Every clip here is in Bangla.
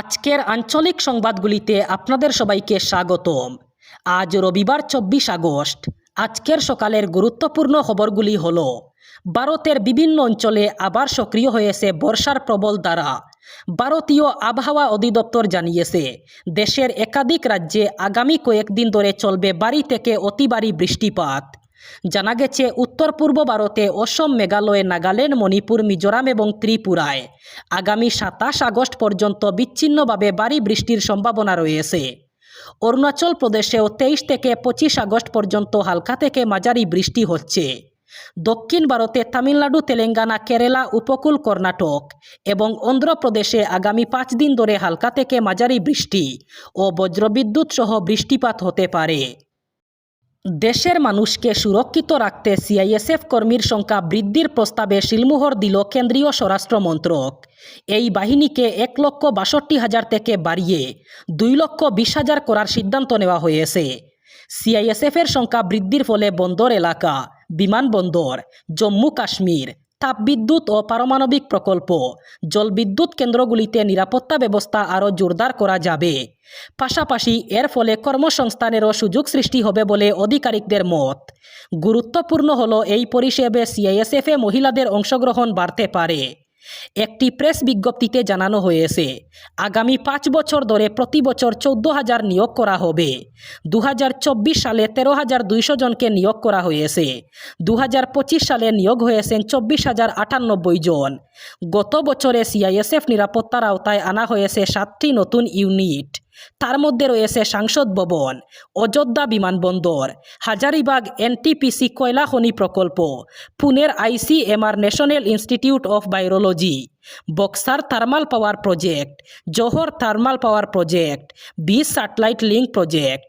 আজকের আঞ্চলিক সংবাদগুলিতে আপনাদের সবাইকে স্বাগতম। আজ রবিবার চব্বিশ আগস্ট। আজকের সকালের গুরুত্বপূর্ণ খবরগুলি হল, ভারতের বিভিন্ন অঞ্চলে আবার সক্রিয় হয়েছে বর্ষার প্রবল দ্বারা। ভারতীয় আবহাওয়া অধিদপ্তর জানিয়েছে, দেশের একাধিক রাজ্যে আগামী কয়েকদিন ধরে চলবে বাড়ি থেকে অতি ভারী বৃষ্টিপাত। জানা গেছে, উত্তর পূর্ব ভারতে অসম, মেঘালয়, নাগাল্যান্ড, মণিপুর, মিজোরাম এবং ত্রিপুরায় আগামী সাতাশ আগস্ট পর্যন্ত বিচ্ছিন্নভাবে ভারী বৃষ্টির সম্ভাবনা রয়েছে। অরুণাচল প্রদেশেও তেইশ থেকে পঁচিশ আগস্ট পর্যন্ত হালকা থেকে মাঝারি বৃষ্টি হচ্ছে। দক্ষিণ ভারতে তামিলনাড়ু, তেলেঙ্গানা, কেরালা, উপকূল কর্ণাটক এবং অন্ধ্রপ্রদেশে আগামী পাঁচ দিন ধরে হালকা থেকে মাঝারি বৃষ্টি ও বজ্রবিদ্যুৎ সহ বৃষ্টিপাত হতে পারে। দেশের মানুষকে সুরক্ষিত রাখতে সিআইএসএফ কর্মীর সংখ্যা বৃদ্ধির প্রস্তাবে শিলমোহর দিল কেন্দ্রীয় স্বরাষ্ট্র মন্ত্রক। এই বাহিনীকে এক লক্ষ বাষট্টি হাজার থেকে বাড়িয়ে দুই লক্ষ বিশ হাজার করার সিদ্ধান্ত নেওয়া হয়েছে। সিআইএসএফের সংখ্যা বৃদ্ধির ফলে বন্দর এলাকা, বিমানবন্দর, জম্মু কাশ্মীর তাপবিদ্যুৎ ও পারমাণবিক প্রকল্প। জলবিদ্যুৎ কেন্দ্রগুলিতে নিরাপত্তা ব্যবস্থা আরও জোরদার করা যাবে। পাশাপাশি এর ফলে কর্মসংস্থানেরও সুযোগ সৃষ্টি হবে বলে আধিকারিকদের মত। গুরুত্বপূর্ণ হল এই পরিষেবে সিআইএসএফে মহিলাদের অংশগ্রহণ বাড়তে পারে। একটি প্রেস বিজ্ঞপ্তিতে জানানো হয়েছে, আগামী পাঁচ বছর ধরে প্রতি বছর চৌদ্দ হাজার নিয়োগ করা হবে। দু হাজার চব্বিশ সালে তেরো হাজার দুইশো জনকে নিয়োগ করা হয়েছে। দু হাজার পঁচিশ সালে নিয়োগ হয়েছেন চব্বিশ হাজার আটানব্বই জন। গত বছরে সিআইএসএফ নিরাপত্তার আওতায় আনা হয়েছে সাতটি নতুন ইউনিট। তার মধ্যে রয়েছে সাংসদ ভবন, অযোধ্যা বিমানবন্দর, হাজারিবাগ এনটিপিসি কয়লা খনি প্রকল্প, পুনের ICMR national institute of virology Buxar thermal power project, Johar thermal power project, বিশ স্যাটেলাইট লিঙ্ক প্রজেক্ট।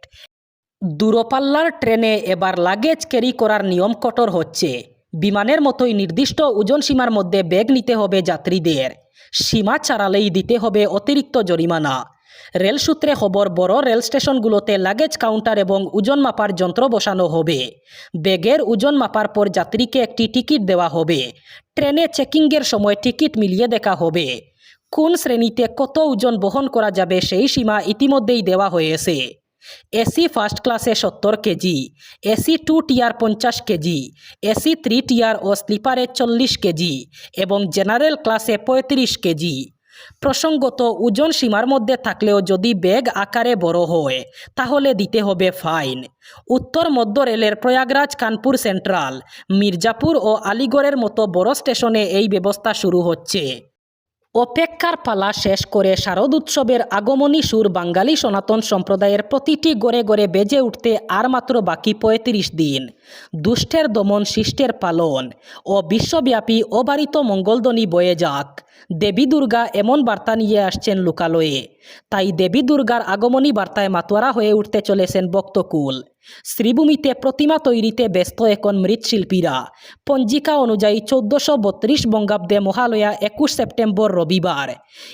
দূরপাল্লার ট্রেনে এবার লাগেজ ক্যারি করার নিয়ম কঠোর হচ্ছে। বিমানের মতোই নির্দিষ্ট ওজন সীমার মধ্যে ব্যাগ নিতে হবে যাত্রীদের। সীমা ছাড়ালেই দিতে হবে অতিরিক্ত জরিমানা। রেল সূত্রে খবর, বড় রেল স্টেশনগুলোতে লাগেজ কাউন্টার এবং ওজন মাপার যন্ত্র বসানো হবে। ব্যাগের ওজন মাপার পর যাত্রীকে একটি টিকিট দেওয়া হবে। ট্রেনে চেকিংয়ের সময় টিকিট মিলিয়ে দেখা হবে। কোন শ্রেণীতে কত ওজন বহন করা যাবে সেই সীমা ইতিমধ্যেই দেওয়া হয়েছে। এসি ফার্স্ট ক্লাসে সত্তর কেজি, এসি টু টিয়ার পঞ্চাশ কেজি, এসি থ্রি টিয়ার ও স্লিপারে চল্লিশ কেজি এবং জেনারেল ক্লাসে পঁয়ত্রিশ কেজি। প্রসঙ্গত, ওজন সীমার মধ্যে থাকলেও যদি ব্যাগ আকারে বড় হয়, তাহলে দিতে হবে ফাইন। উত্তর মধ্য রেলের প্রয়াগরাজ, কানপুর সেন্ট্রাল, মির্জাপুর ও আলিগড়ের মতো বড় স্টেশনে এই ব্যবস্থা শুরু হচ্ছে। অপেক্ষার পালা শেষ করে শারদ উৎসবের আগমনী সুর বাঙালি সনাতন সম্প্রদায়ের প্রতিটি গড়ে গড়ে বেজে উঠতে আর মাত্র বাকি পঁয়ত্রিশ দিন। দুষ্টের দমন, শিষ্টের পালন, ও বিশ্বব্যাপী অবারিত মঙ্গলধ্বনি বয়ে যাক। দেবী দুর্গা এমন বার্তা নিয়ে আসছেন লোকালয়ে। তাই দেবী দুর্গার আগমনী বার্তায় মাতোয়ারা হয়ে উঠতে চলেছেন বক্তকুল শ্রীভূমিতে প্রতিমা তৈরিতে ব্যস্ত এখন মৃৎশিল্পীরা। পঞ্জিকা অনুযায়ী চৌদ্দশো বত্রিশ বঙ্গাব্দে মহালয়া একুশ সেপ্টেম্বর রবিবার।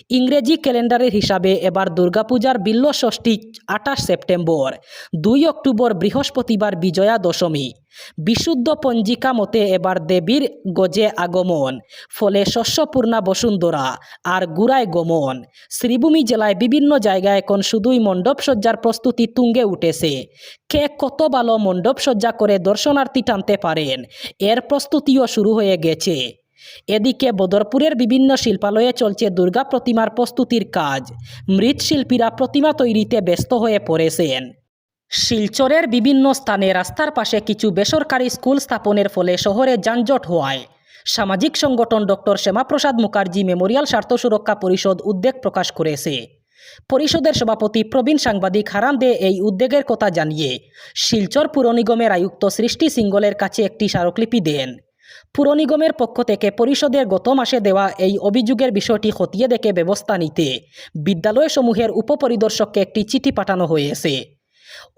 ইংরেজি ক্যালেন্ডারের হিসাবে এবার দুর্গাপূজার বিল্ল ষষ্ঠী আঠাশ সেপ্টেম্বর। দুই অক্টোবর বৃহস্পতিবার বিজয়া দশমী। বিশুদ্ধ পঞ্জিকা মতে এবার দেবীর গজে আগমন, ফলে শস্যপূর্ণা বসুন্ধরা আর গুড়ায় গমন। শ্রীভূমি জেলায় বিভিন্ন জায়গায় এখন শুধুই মণ্ডপসজ্জার প্রস্তুতি তুঙ্গে উঠেছে। কে কত ভালো মণ্ডপসজ্জা করে দর্শনার্থী টানতে পারেন, এর প্রস্তুতিও শুরু হয়ে গেছে। এদিকে বদরপুরের বিভিন্ন শিল্পালয়ে চলছে দুর্গা প্রতিমার প্রস্তুতির কাজ, মৃৎশিল্পীরা প্রতিমা তৈরিতে ব্যস্ত হয়ে পড়েছেন। শিলচরের বিভিন্ন স্থানে রাস্তার পাশে কিছু বেসরকারি স্কুল স্থাপনের ফলে শহরে যানজট হওয়ায় সামাজিক সংগঠন ডক্টর শ্যামাপ্রসাদ মুখার্জি মেমোরিয়াল স্বার্থ সুরক্ষা পরিষদ উদ্বেগ প্রকাশ করেছে। পরিষদের সভাপতি প্রবীণ সাংবাদিক হারান দে এই উদ্বেগের কথা জানিয়ে, শিলচর পুর নিগমের আয়ুক্ত সৃষ্টি সিঙ্গলের কাছে একটি স্মারকলিপি দেন। পুর নিগমের পক্ষ থেকে পরিষদের গত মাসে দেওয়া এই অভিযোগের বিষয়টি খতিয়ে দেখে ব্যবস্থা নিতে বিদ্যালয়সমূহের উপপরিদর্শককে একটি চিঠি পাঠানো হয়েছে।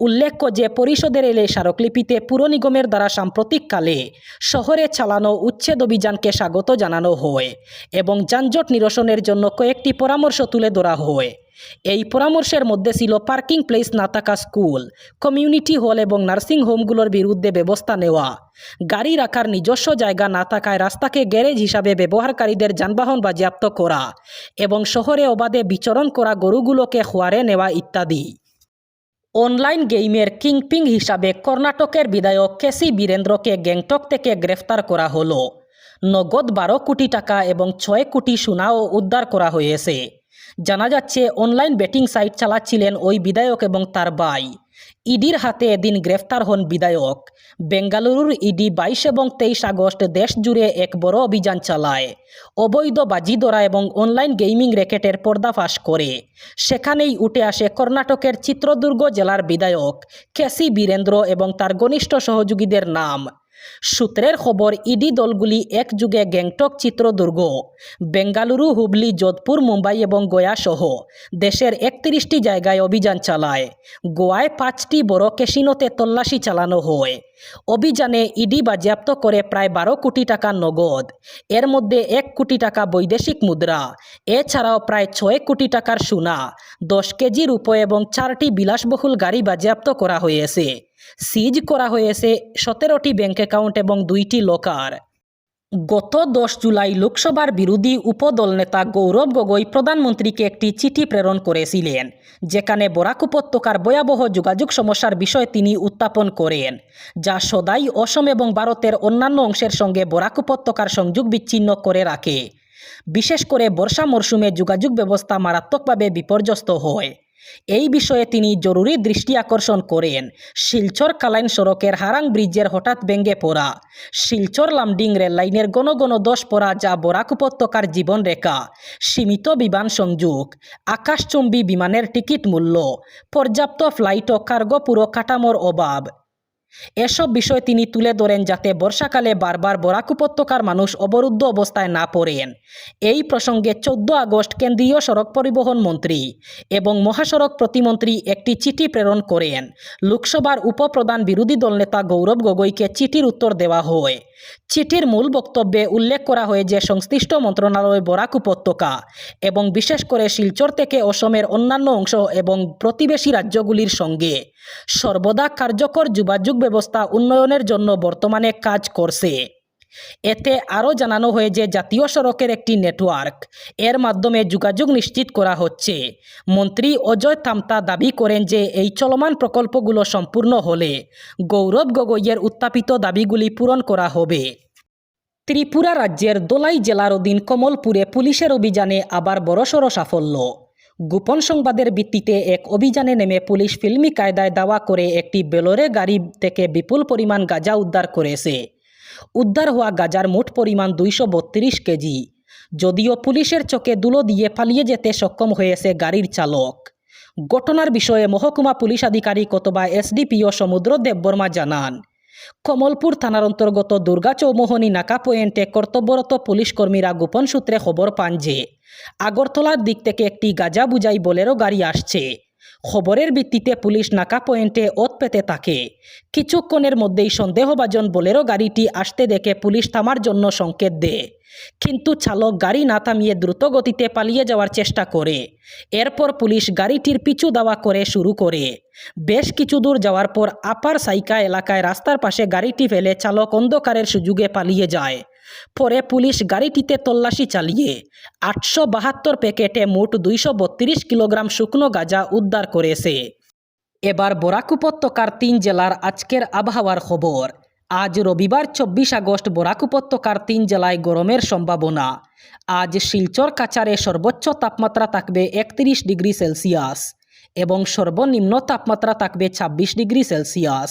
উল্লেখ্য যে পরিষদের এলে স্মারকলিপিতে পুর নিগমের দ্বারা সাম্প্রতিককালে শহরে চালানো উচ্ছেদ অভিযানকে স্বাগত জানানো হয় এবং যানজট নিরসনের জন্য কয়েকটি পরামর্শ তুলে ধরা হয়। এই পরামর্শের মধ্যে ছিল পার্কিং প্লেস না থাকা স্কুল, কমিউনিটি হল এবং নার্সিং হোমগুলোর বিরুদ্ধে ব্যবস্থা নেওয়া, গাড়ি রাখার নিজস্ব জায়গা না থাকায় রাস্তাকে গ্যারেজ হিসাবে ব্যবহারকারীদের যানবাহন বাজেয়াপ্ত করা এবং শহরে অবাধে বিচরণ করা গরুগুলোকে খোয়ারে নেওয়া ইত্যাদি। অনলাইন গেইমের কিংপিং হিসাবে কর্ণাটকের বিধায়ক কেসি বীরেন্দ্রকে গ্যাংটক থেকে গ্রেফতার করা হলো। নগদ বারো কোটি টাকা এবং ছয় কোটি সোনাও উদ্ধার করা হয়েছে। জানা যাচ্ছে, অনলাইন বেটিং সাইট চালাচ্ছিলেন ওই বিধায়ক এবং তার ভাই। ইডির হাতে এদিন গ্রেফতার হন বিধায়ক। বেঙ্গালুরুর ইডি বাইশ এবং তেইশ আগস্ট দেশ জুড়ে এক বড় অভিযান চালায়। অবৈধ বাজি ধরা এবং অনলাইন গেমিং র্যাকেটের পর্দাফাশ করে। সেখানেই উঠে আসে কর্ণাটকের চিত্রদুর্গ জেলার বিধায়ক কেসি বীরেন্দ্র এবং তার ঘনিষ্ঠ সহযোগীদের নাম। সূত্রের খবর, ইডি দলগুলি একযুগে গ্যাংটক চিত্রদুর্গ, বেঙ্গালুরু হুবলি যোধপুর, মুম্বাই এবং গোয়া সহ দেশের একত্রিশটি জায়গায় অভিযান চালায়। গোয়ায় পাঁচটি বড় ক্যাসিনোতে তল্লাশি চালানো হয়। অভিযানে ইডি বাজেয়াপ্ত করে প্রায় বারো কোটি টাকা নগদ। এর মধ্যে এক কোটি টাকা বৈদেশিক মুদ্রা, এছাড়াও প্রায় ছয় কোটি টাকার সোনা, দশ কেজি রূপ এবং চারটি বিলাসবহুল গাড়ি বাজেয়াপ্ত করা হয়েছে। সিজ করা হয়েছে সতেরোটি ব্যাঙ্ক অ্যাকাউন্ট এবং দুইটি লকার। গত দশ জুলাই লোকসভার বিরোধী উপদল নেতা গৌরব গগৈ প্রধানমন্ত্রীকে একটি চিঠি প্রেরণ করেছিলেন, যেখানে বরাক উপত্যকার ভয়াবহ যোগাযোগ সমস্যার বিষয় তিনি উত্থাপন করেন, যা সদাই অসম এবং ভারতের অন্যান্য অংশের সঙ্গে বরাক উপত্যকার সংযোগ বিচ্ছিন্ন করে রাখে। বিশেষ করে বর্ষা মরশুমে যোগাযোগ ব্যবস্থা মারাত্মকভাবে বিপর্যস্ত হয়। এই বিষয়ে তিনি জরুরি দৃষ্টি আকর্ষণ করেন। শিলচর কালাইন সড়কের হারাং ব্রিজের হঠাৎ ব্যঙ্গে পড়া। শিলচর লামডিং রেললাইনের গণ গণ দশ পড়া যা বরাক উপত্যকার জীবনরেখা সীমিত বিমান সংযোগ। আকাশচুম্বী বিমানের টিকিট মূল্য। পর্যাপ্ত ফ্লাইট ও কার্গো পুরো কাঠামোর অভাব। এসব বিষয় তিনি তুলে ধরেন যাতে বর্ষাকালে বারবার বরাক উপত্যকার মানুষ অবরুদ্ধ অবস্থায় না পড়েন। এই প্রসঙ্গে চোদ্দ আগস্ট কেন্দ্রীয় সড়ক পরিবহন মন্ত্রী এবং মহাসড়ক প্রতিমন্ত্রী একটি চিঠি প্রেরণ করেন। লোকসভার উপপ্রধান বিরোধী দলনেতা গৌরব গগৈকে চিঠির উত্তর দেওয়া হয়। চিঠির মূল বক্তব্যে উল্লেখ করা হয় যে সংশ্লিষ্ট মন্ত্রণালয় বরাক উপত্যকা এবং বিশেষ করে শিলচর থেকে অসমের অন্যান্য অংশ এবং প্রতিবেশী রাজ্যগুলির সঙ্গে সর্বদা কার্যকর যোগাযোগ ব্যবস্থা উন্নয়নের জন্য বর্তমানে কাজ করছে। এতে আরও জানানো হয় যে জাতীয় সড়কের একটি নেটওয়ার্ক, এর মাধ্যমে যোগাযোগ নিশ্চিত করা হচ্ছে। মন্ত্রী অজয় থামতা দাবি করেন যে এই চলমান প্রকল্পগুলো সম্পূর্ণ হলে গৌরব গগৈয়ের উত্থাপিত দাবিগুলি পূরণ করা হবে। ত্রিপুরা রাজ্যের দোলাই জেলার অধীন কমলপুরে পুলিশের অভিযানে আবার বড়সড় সাফল্য। গোপন সংবাদের ভিত্তিতে এক অভিযানে নেমে পুলিশ ফিল্মি কায়দায় দাওয়া করে একটি বেলোরে গাড়ি থেকে বিপুল পরিমাণ গাঁজা উদ্ধার করেছে। উদ্ধার হওয়া গাজার মোট পরিমাণ দুইশো বত্রিশ কেজি। যদিও পুলিশের চোখে দুলো দিয়ে পালিয়ে যেতে সক্ষম হয়েছে গাড়ির চালক। ঘটনার বিষয়ে মহকুমা পুলিশ আধিকারিক অথবা এসডিপিও সমুদ্র দেববর্মা জানান। কমলপুর থানার অন্তর্গত দুর্গা চৌমোহনী নাকা পয়েন্টে কর্তব্যরত পুলিশ কর্মীরা গোপন সূত্রে খবর পান যে আগরতলার দিক থেকে একটি গাজা বুঝাই বোলেরো গাড়ি আসছে। খবরের ভিত্তিতে পুলিশ নাকা পয়েন্টে ওত পেতে থাকে। কিছুক্ষণের মধ্যেই সন্দেহভাজন বলেরো গাড়িটি আসতে দেখে পুলিশ থামার জন্য সংকেত দেয়। কিন্তু চালক গাড়ি না থামিয়ে দ্রুত গতিতে পালিয়ে যাওয়ার চেষ্টা করে। এরপর পুলিশ গাড়িটির পিছু দাওয়া করে শুরু করে। বেশ কিছু দূর যাওয়ার পর আপার সাইকা এলাকায় রাস্তার পাশে গাড়িটি ফেলে চালক অন্ধকারের সুযোগে পালিয়ে যায়। পরে পুলিশ গাড়িটিতে তল্লাশি চালিয়ে আটশো বাহাত্তর প্যাকেটে মোট দুইশো বত্রিশ কিলোগ্রাম শুকনো গাঁজা উদ্ধার করেছে। এবার বরাক উপত্যকার তিন জেলার আজকের আবহাওয়ার খবর। আজ রবিবার চব্বিশ আগস্ট বরাক উপত্যকার তিন জেলায় গরমের সম্ভাবনা। আজ শিলচর কাচারে সর্বোচ্চ তাপমাত্রা থাকবে একত্রিশ ডিগ্রি সেলসিয়াস এবং সর্বনিম্ন তাপমাত্রা থাকবে ছাব্বিশ ডিগ্রি সেলসিয়াস।